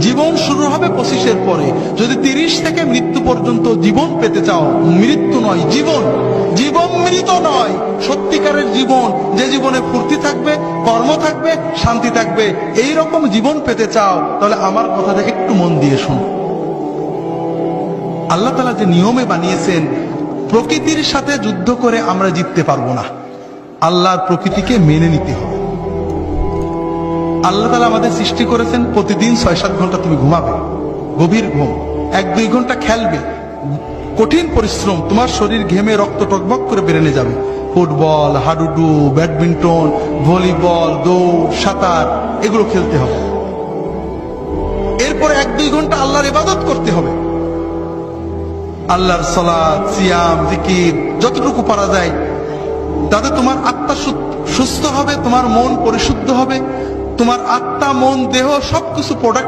জীবন শুরু হবে পঁচিশের পরে। যদি তিরিশ থেকে মৃত্যু পর্যন্ত জীবন পেতে চাও, মৃত্যু নয়, জীবন। জীবন মৃত নয়। সত্যিকারের জীবন, যে জীবনে ফুর্তি থাকবে, কর্ম থাকবে, শান্তি থাকবে, এই রকম জীবন পেতে চাও, তাহলে আমার কথাটা একটু মন দিয়ে শোনো। আল্লাহ তালা যে নিয়মে বানিয়েছেন, প্রকৃতির সাথে যুদ্ধ করে আমরা জিততে পারব না। আল্লাহর প্রকৃতিকে মেনে নিতে হবে। আল্লাহ তালা আমাদের সৃষ্টি করেছেন, প্রতিদিন ছয় সাত ঘণ্টা তুমি ঘুমাবে। গভীর ঘুম। এক দুই ঘণ্টা খেলবে। কঠিন পরিশ্রম, তোমার শরীর ঘেমে রক্ত টকবক করে বেরেনে যাবে। ফুটবল, হাডুডু, ব্যাডমিন্টন, ভলিবল, দৌড়, সাঁতার, এগুলো খেলতে হবে। এরপর এক দুই ঘণ্টা আল্লাহর ইবাদত করতে হবে। আল্লাহর সলাদ সিয়াম, জিকির, যতটুকু পারা যায়, তাতে তোমার আত্মা সুস্থ হবে, তোমার মন পরিশুদ্ধ হবে। তোমার আত্মা মন দেহ সবকিছু প্রোডাক্ট